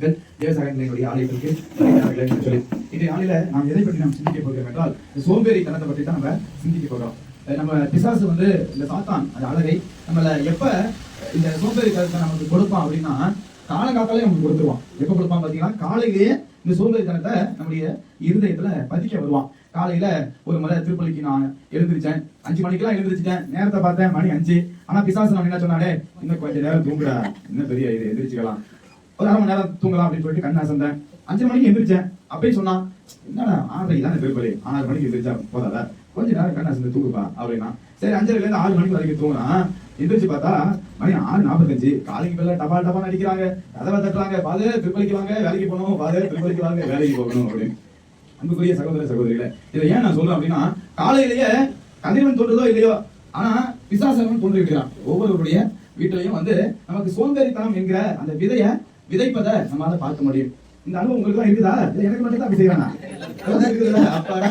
மக்கள் தேவசாயங்களுடைய ஆலயத்திற்கு வருகிறார்கள் சொல்லி. இன்றைய நாளில நாம் எதை பற்றி நாம் சிந்திக்க போகிறோம் என்றால் இந்த சோம்பேறி தனத்தை பற்றி தான் நம்ம சிந்திக்க போகிறோம். நம்ம பிசாசு வந்து இந்த சாத்தான் அந்த அழகை நம்மள எப்ப இந்த சோம்பேறி தனத்தை நமக்கு கொடுப்பான் அப்படின்னா காலங்காத்தாலே நமக்கு கொடுத்துருவான். எப்ப கொடுப்பான் பாத்தீங்கன்னா காலையிலேயே இந்த சோம்பேறித்தனத்தை நம்முடைய இருதயத்துல பதிக்க வருவான். காலையில ஒரு முறை திருப்பலிக்கு நான் எழுந்திருச்சேன். அஞ்சு மணிக்கெல்லாம் எழுந்திருச்சிட்டேன். நேரத்தை பார்த்தேன் மணி அஞ்சு. ஆனா பிசாசு நம்ம என்ன சொன்னாடே இன்னும் கொஞ்சம் நேரம் தூங்குற இன்னும் பெரிய இது எந்திரிச்சுக்கலாம். ஒரு அரை மணி நேரம் தூங்கலாம் அப்படின்னு சொல்லிட்டு கண்ணா சந்தேன் அஞ்சு மணிக்கு எந்திரிச்சேன். அப்படியே சொன்னான் என்னடா ஆறரை தானே திருப்பலி ஆறு மணிக்கு எந்திரிச்சா போதாத? கொஞ்ச நேரம் கண்ணா சந்தை தூங்குப்பா அப்படின்னா. சரி அஞ்சரைல இருந்து ஆறு மணிக்கு வரைக்கும் தூங்குறான் எந்திரிச்சு பார்த்தா மணி ஆறு நாற்பத்தஞ்சு. காலைக்கு பிள்ளை டபால் டபால் அடிக்கிறாங்க. கதவை தட்டுறாங்க. பாது திருப்பலிக்கு வாங்க வேலைக்கு போகணும். பாது திருப்பலிக்கு வாங்க வேலைக்கு போகணும் அப்படின்னு. அன்புக்குரிய சகோதர சகோதரிகளே இதை ஏன் நான் சொல்றேன் அப்படின்னா காலையிலேயே கதிரவன் தோன்றதோ இல்லையோ ஆனா பிசாசவன் தோன்றிருக்கிறான் ஒவ்வொருவருடைய வீட்டிலையும் வந்து நமக்கு சோம்பேறித்தனம் என்கிற அந்த விதையை விதைப்பதை நம்மளால பார்க்க முடியும். இந்த அனுபவம் உங்களுக்கு தான் இருக்குதா? இல்லை எனக்கு மட்டும் தான் அப்படி செய்யறானா அதெல்லாம் இருக்குதுல்ல அப்பாடா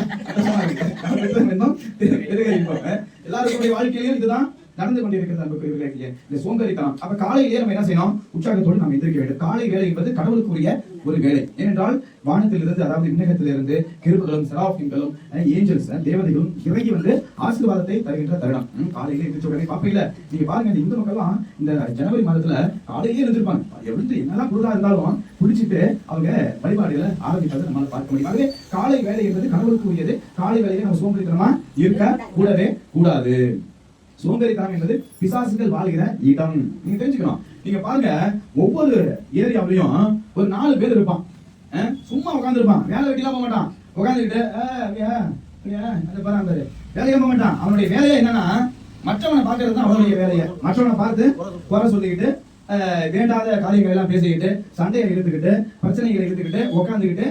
வாழ்க்கையிலும் இதுதான். நடந்து கொண்டிருக்கிறது அன்புக்குரியவர்களே இந்த சோம்பேறித்தனம் அப்ப காலையிலேயே நம்ம என்ன செய்யணும்? உற்சாகத்தோடு நாம் எந்திரிக்க வேண்டும். காலை வேலை என்பது கடவுளுக்குரிய ஒரு வேலை. ஏனென்றால் வானத்திலிருந்து அதாவது விண்ணகத்திலிருந்து கிருபுகளும் செராஃபின்களும் ஏஞ்சல்ஸ் தேவதைகளும் இறங்கி வந்து ஆசீர்வாதத்தை தருகின்ற தருணம். காலையில எந்திரிச்ச உடனே பாப்பையில நீங்க பாருங்க இந்த இந்து மக்கள்லாம் இந்த ஜனவரி மாதத்துல காலையிலே இருந்திருப்பாங்க எழுந்து என்னதான் குளிரா இருந்தாலும் குளிச்சுட்டு அவங்க வழிபாடுகளை ஆரம்பிப்பதை நம்மளால பார்க்க முடியும். ஆகவே காலை வேலை என்பது கடவுளுக்கு உரியது காலை வேலையை நம்ம சோம்பேறித்தனமா இருக்க கூடவே கூடாது. சோம்பேறித்தனம் என்பது பிசாசுகள் வாழ்கிற இடம். நீங்க தெரிஞ்சுக்கணும். நீங்க பாருங்க ஒவ்வொரு ஏரியாவிலையும் ஒரு நாலு பேர் இருப்பான். சும்மா உட்காந்துருப்பான் வேலை வெட்டிலாம் போக மாட்டான். உட்காந்துக்கிட்டு பாரு அந்த வேலையே போக மாட்டான். அவனுடைய வேலையே என்னன்னா மற்றவனை பார்க்கறது தான் அவனுடைய வேலையை. மற்றவனை பார்த்து குறை சொல்லிக்கிட்டு வேண்டாத காரியங்கள் எல்லாம் பேசிக்கிட்டு சண்டையை இழுத்துக்கிட்டு பிரச்சனைகளை இழுத்துக்கிட்டு உட்காந்துக்கிட்டு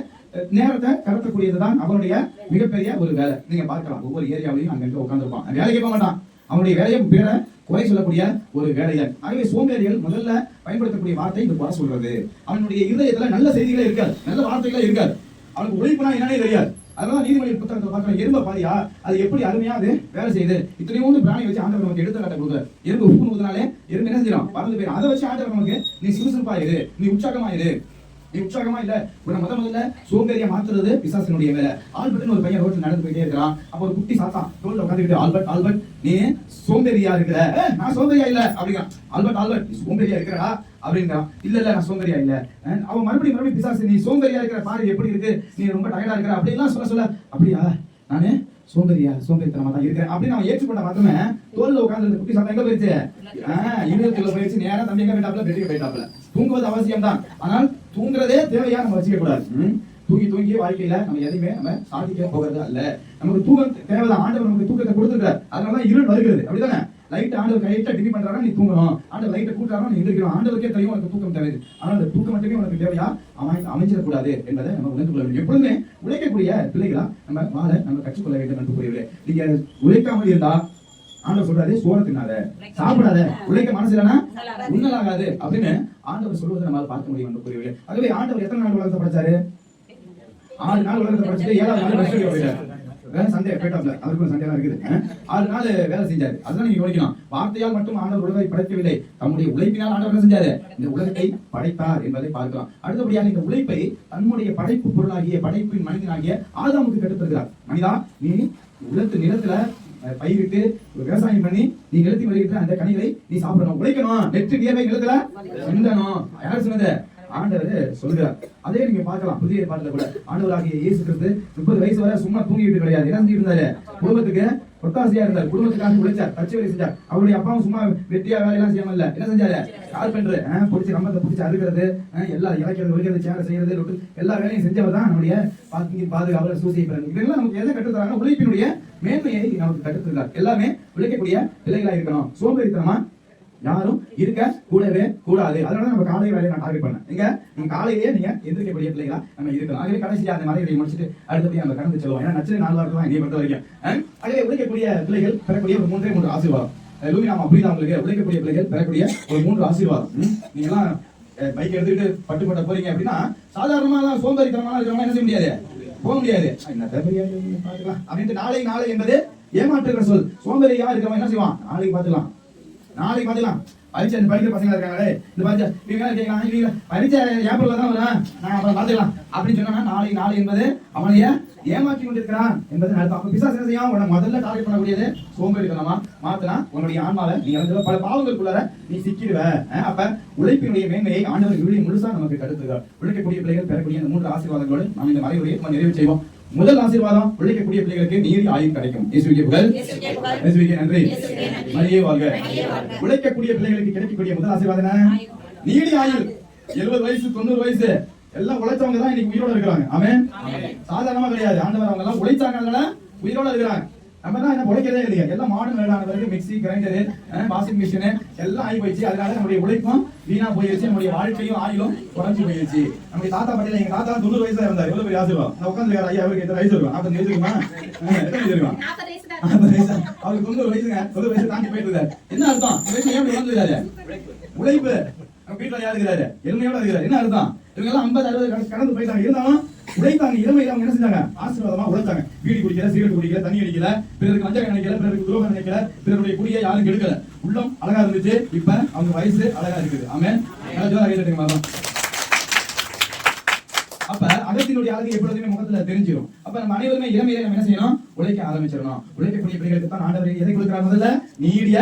நேரத்தை கடத்தக்கூடியது தான் அவனுடைய மிகப்பெரிய ஒரு வேலை. நீங்க பார்க்கலாம். ஒவ்வொரு ஏரியாவிலையும் அங்கங்க உட்காந்துருப்பான் வேலைக்கு போக மாட்டான். அவனுடைய வேலையும் பேர குறை சொல்லக்கூடிய ஒரு வேலையன். ஆகவே சோம்பேறிகள் முதல்ல பயன்படுத்தக்கூடிய வார்த்தை இந்த குறை சொல்றது. அவனுடைய இருதயத்துல நல்ல செய்திகளே இருக்காது. நல்ல வார்த்தைகளே இருக்காது. அவனுக்கு உழைப்புனா என்னன்னே தெரியாது. அதனால நீதிமொழி புத்தகத்தை பார்க்கலாம் எறும்ப பாதியா? அது எப்படி அருமையா அது வேலை செய்யுது? இத்தனையோண்டு பிராணி வச்சு ஆண்டவர் நமக்கு எடுத்து காட்ட கொடுக்குற எறும்பு உப்பு நூறுனாலே எறும்பு என்ன செய்யலாம் பறந்து போயிடும். அதை வச்சு ஆண்டவர் நமக்கு நீ சுறுசுறுப்பாயிரு நீ உற்சாகமாயிரு உற்சாகமா இல்ல உன்னை முத முதல்ல சோம்பேறிய மாத்துறது பிசாசனுடைய வேலை. ஆல்பர்ட்னு ஒரு பையன் ரோட்ல நடந்து போயிட்டே இருக்கிறான். அப்ப ஒரு குட்டி சாத்தான் ரோட்ல உட்காந்துக்கிட்டு ஆல்பர்ட் ஆல்பர்ட் நீ சோம்பேறியா இருக்கிற? நான் சோம்பேறியா இல்ல அப்படிங்கிறான். ஆல்பர்ட் ஆல்பர்ட் நீ சோம்பேறியா இருக்கிறா அப்படிங்கிறான். இல்ல இல்ல நான் சோம்பேறியா இல்ல. அவன் மறுபடியும் மறுபடியும் பிசாசு நீ சோம்பேறியா இருக்கிற பாரு எப்படி இருக்கு? நீ ரொம்ப டயர்டா இருக்கிற? அப்படி எல்லாம் சொல்ல சொல்ல அப்படியா நானு சோம்பேறியா சோம்பேறித்தனமா தான் இருக்கிறேன் அப்படின்னு அவன் ஏற்றுக்கொண்ட மாத்தமே தோல்ல உட்காந்து இருந்த குட்டி சாத்தம் எங்க போயிருச்சு? ஆஹ் இருபத்துல போயிருச்சு. நேரம் தம்பி எங்க போயிட்டாப்ல பெட்டிக்கு போயிட்டாப்ல தூங்குவது அவசியம் தான் ஆனால் தூங்குறதே தேவையா நம்ம வச்சுக்க கூடாது. தூங்கி தூங்கி வாழ்க்கையில நம்ம எதையுமே நம்ம சாதிக்க போகிறது அல்ல நமக்கு தூக்கம் தேவைதான். ஆண்டவர் நமக்கு தூக்கத்தை கொடுத்துருக்கார். அதனாலதான் இருள் வருகிறது. அப்படிதானே லைட் ஆண்டவர் கையிட்ட டிவி பண்றாங்க நீ தூங்கணும். ஆண்டவர் லைட்டை கூட்டாரா நீ எந்திரிக்கணும். ஆண்டவருக்கே தெரியும் உனக்கு தூக்கம் தேவை ஆனால் அந்த தூக்கம் மட்டுமே உனக்கு தேவையா? அமை அமைஞ்சிடக்கூடாது என்பதை நம்ம உணர்ந்து கொள்ள வேண்டும். எப்பொழுதுமே உழைக்கக்கூடிய பிள்ளைகளா நம்ம வாழ நம்ம கற்றுக்கொள்ள வேண்டும் என்று கூறியவர்களே நீங்க உழைக்காமல் இருந்தா? ஆண்டவர் சொல்றாரு சோற தின்னாத. சாப்பிடாத. உழைக்க மனசு இல்லைன்னா உண்ணலாகாது. அப்படின்னு ஆண்டவர் சொல்வதை நம்மால் பார்க்க முடியும் என்று கூறியவர்களே ஆகவே ஆண்டவர் எத்தனை நாள் உலகத்தை படைச்சாரு? ஆறு நாள் உலகத்தை படைச்சிட்டு ஏழாவது நாள் ரெஸ்ட் வேற சண்டே கேட்டாப்ல. அவருக்கு ஒரு சண்டையெல்லாம் இருக்குது. அஹ். ஆறு நாள் வேலை செஞ்சாரு. அதுதான் நீங்க கவனிக்கணும். வார்த்தையால் மட்டும் ஆண்டவர் உலகை படைக்கவில்லை. தம்முடைய உழைப்பினால் ஆண்டவர் என்ன செஞ்சாரு? இந்த உலகத்தை படைத்தார் என்பதை பார்க்கலாம் அடுத்தபடியாக இந்த உழைப்பை தன்னுடைய படைப்பு பொருளாகிய படைப்பின் மனிதனாகிய ஆதாமுக்கு கட்டுத்தருகிறார் மனிதா நீ உலகத்து நிலத்துல பயிரிட்டு ஒரு விவசாயம் பண்ணி நீ நிலத்தி வருகின்ற அந்த கனிகளை நீ சாப்பிடணும். உழைக்கணும். நெற்று வியர்வை நிலத்துல சிந்தணும். யார் சொன்னது? ஆண்டவர் சொல்கிறார் அதே நீங்க பார்க்கலாம் புதிய ஏற்பாட்டுல கூட. ஆண்டவராகிய இயேசு கிறிஸ்து முப்பது வயசு வரை சும்மா தூங்கிட்டு கிடையாது. என்ன இருந்தாரு. குடும்பத்துக்கு ஒத்தாசையா இருந்தார். குடும்பத்துக்காக உழைச்சார். தச்சு வேலை செஞ்சார். அவருடைய அப்பாவும் சும்மா வெட்டியா வேலையெல்லாம் செய்யாம இல்ல. என்ன செஞ்சாரு? கார்பெண்டர் பிடிச்சி கம்பத்தை பிடிச்சி அறுக்கிறது எல்லா எல்லாம் இறக்கிறது ஒழிக்கிறது சேர செய்யறது லொட்டு எல்லா வேலையும் செஞ்சவர் தான் நம்முடைய பாக்கிங் பாதுகாப்பு சூசியை பிறகு இதெல்லாம் நமக்கு எதை கற்றுத்தராங்க உழைப்பினுடைய மேன்மையை நமக்கு கற்றுத்தருக்கார் எல்லாமே உழைக்கக்கூடிய பிள்ளைகளா இருக்கணும். சோம்பேறித்தனமா யாரும் இருக்க கூடவே கூடாது. அதனால நம்ம காலை வேலையை நான் டார்கெட் பண்ணேன். நீங்க நீங்க காலையிலேயே நீங்க எந்திரிக்கக்கூடிய பிள்ளைகளா நம்ம இருக்கலாம். ஆகவே கடைசியா அந்த மலைகளை முடிச்சுட்டு அடுத்தபடி நம்ம கடந்து செல்வோம். ஏன்னா நச்சு நாலு வாரத்தில் இங்கே பொறுத்த வரைக்கும். ஆகவே உழைக்கக்கூடிய பிள்ளைகள் பெறக்கூடிய ஒரு மூன்றே மூன்று ஆசீர்வாதம். அஹ், லூமி நாம புரியுதா உங்களுக்கு உழைக்கக்கூடிய பிள்ளைகள் பெறக்கூடிய ஒரு மூன்று ஆசீர்வாதம். நீங்க எல்லாம் பைக் எடுத்துக்கிட்டு பட்டுப்பட்ட போறீங்க அப்படின்னா சாதாரணமா சோம்பேறித்தனமா இருக்கிறவங்க என்ன செய்ய முடியாது? போக முடியாது. பார்த்துக்கலாம். அப்படின்ட்டு நாளை நாளை என்பது ஏமாற்றுகிற சொல். சோம்பேறியா இருக்கிறவன் என்ன செய்வான்? நாளைக்கு பார்த்துக்கலாம். நாளைக்கு பார்த்துக்கலாம் பரீட்சை இந்த படிக்கிற பசங்க இருக்காங்களே. இந்த பரீட்சை இவங்க கேட்கலாம் இவங்க பரீட்சை ஏப்ரல்ல தான் வரும். நான் அப்புறம் பார்த்துக்கலாம் அப்படின்னு சொன்னா நாளை நாளை என்பது அவனைய ஏமாற்றி கொண்டிருக்கிறான் என்பது நடத்தும் அப்ப பிசாசு என்ன செய்யும்? உன முதல்ல டார்கெட் பண்ணக்கூடியது சோம்பேறித்தனமா மாத்தலாம். உன்னுடைய ஆன்மாவை நீ வந்து பல பாவங்களுக்குள்ளார நீ சிக்கிடுவ. அப்ப உழைப்பினுடைய மேன்மையை ஆண்டவர் விழி முழுசா நமக்கு கருத்துகிறார் உழைக்கக்கூடிய பிள்ளைகள் பெறக்கூடிய இந்த மூன்று ஆசீர்வாதங்களோடு நாம் இந்த மறைவுரையை நம்ம நிறைவு செய்வோம். முதல் ஆசீர்வாதம் உழைக்கக்கூடிய பிள்ளைகளுக்கு நீதி ஆயுள் கிடைக்கும். இயேசுவுக்கே புகழ். நன்றி. இயேசுவுக்கே நன்றி. மரியே வாழ்க. உழைக்கக்கூடிய பிள்ளைகளுக்கு கிடைக்கக்கூடிய முதல் ஆசீர்வாதம் என்ன? நீடி ஆயுள். எழுபது வயசு தொண்ணூறு வயசு. எல்லாம் உழைச்சவங்க தான் இன்னைக்கு உயிரோட இருக்கிறாங்க. ஆமென். சாதாரணமா கிடையாது. ஆண்டவர் அவங்க எல்லாம் உழைச்சாங்க உயிரோட இருக்கிறாங்க. நம்ம தான் என்ன உழைக்கிறதே இல்லையா எல்லாம் மாடர்ன் வேர்ல்டான பிறகு மிக்ஸி கிரைண்டரு வாஷிங் மிஷின் எல்லாம் ஆகி போயிடுச்சு. அதனால நம்முடைய உழைப்பும் வீணா போயிருச்சு நம்முடைய வாழ்க்கையும் ஆயுளும் குறைஞ்சு போயிருச்சு. நம்முடைய தாத்தா பாட்டில எங்க தாத்தா தொண்ணூறு வயசுல இருந்தார். எவ்வளவு பெரிய ஆசீர்வாதம்? நான் உட்காந்து ஐயா அவருக்கு எத்தனை வயசு இருக்கும்? நாற்பது வயசு இருக்குமா? எத்தனை வயசு இருக்குமா அவருக்கு தொண்ணூறு வயசுங்க. தொண்ணூறு வயசு தாண்டி போயிட்டு இருக்காரு. என்ன அர்த்தம்? ஏன் உழைப்பு. நம்ம வீட்டுல யார் இருக்கிறாரு? எளிமையோட இருக்கிறாரு. என்ன அர்த்தம்? இவங்க எல்லாம் ஐம்பது அறுபது கடந்து- கடந்து போயிட்டாங்க. இருந்தாலும் உழைத்தாங்க இளமையில அவங்க என்ன செஞ்சாங்க? ஆசீர்வாதமா உழைத்தாங்க. வீடு குடிக்கல சீரட் குடிக்கல தண்ணி அடிக்கல பிறருக்கு வஞ்சகம் நினைக்கல பிறருக்கு துரோகம் நினைக்கல பிறருடைய குடியை யாரும் கெடுக்கல. உள்ளம் அழகா இருந்துச்சு. இப்ப அவங்க வயசு அழகா இருக்குது. ஆமே ஜோரா கைதட்டுங்க அகத்தினுடைய அழகு எப்பொழுதுமே முகத்துல தெரிஞ்சிடும் அப்ப நம்ம அனைவருமே இளமையில நம்ம என்ன செய்யணும்? உழைக்க ஆரம்பிச்சிடணும். உழைக்கக்கூடிய பிள்ளைகளுக்கு தான் ஆண்டவர் எதை கொடுக்கிறார் முதல்ல? நீடிய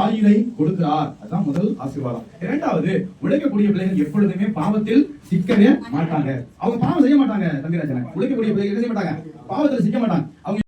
ஆயுளை கொடுக்கிறார். அதுதான் முதல் ஆசீர்வாதம். இரண்டாவது உழைக்கக்கூடிய பிள்ளைகள் எப்பொழுதுமே பாவத்தில் சிக்கவே மாட்டாங்க. அவங்க பாவம் செய்ய மாட்டாங்க தம்பிராஜன். உழைக்கக்கூடிய பிள்ளைகள் செய்ய மாட்டாங்க? பாவத்தில் சிக்க மாட்டாங்க. அவங்க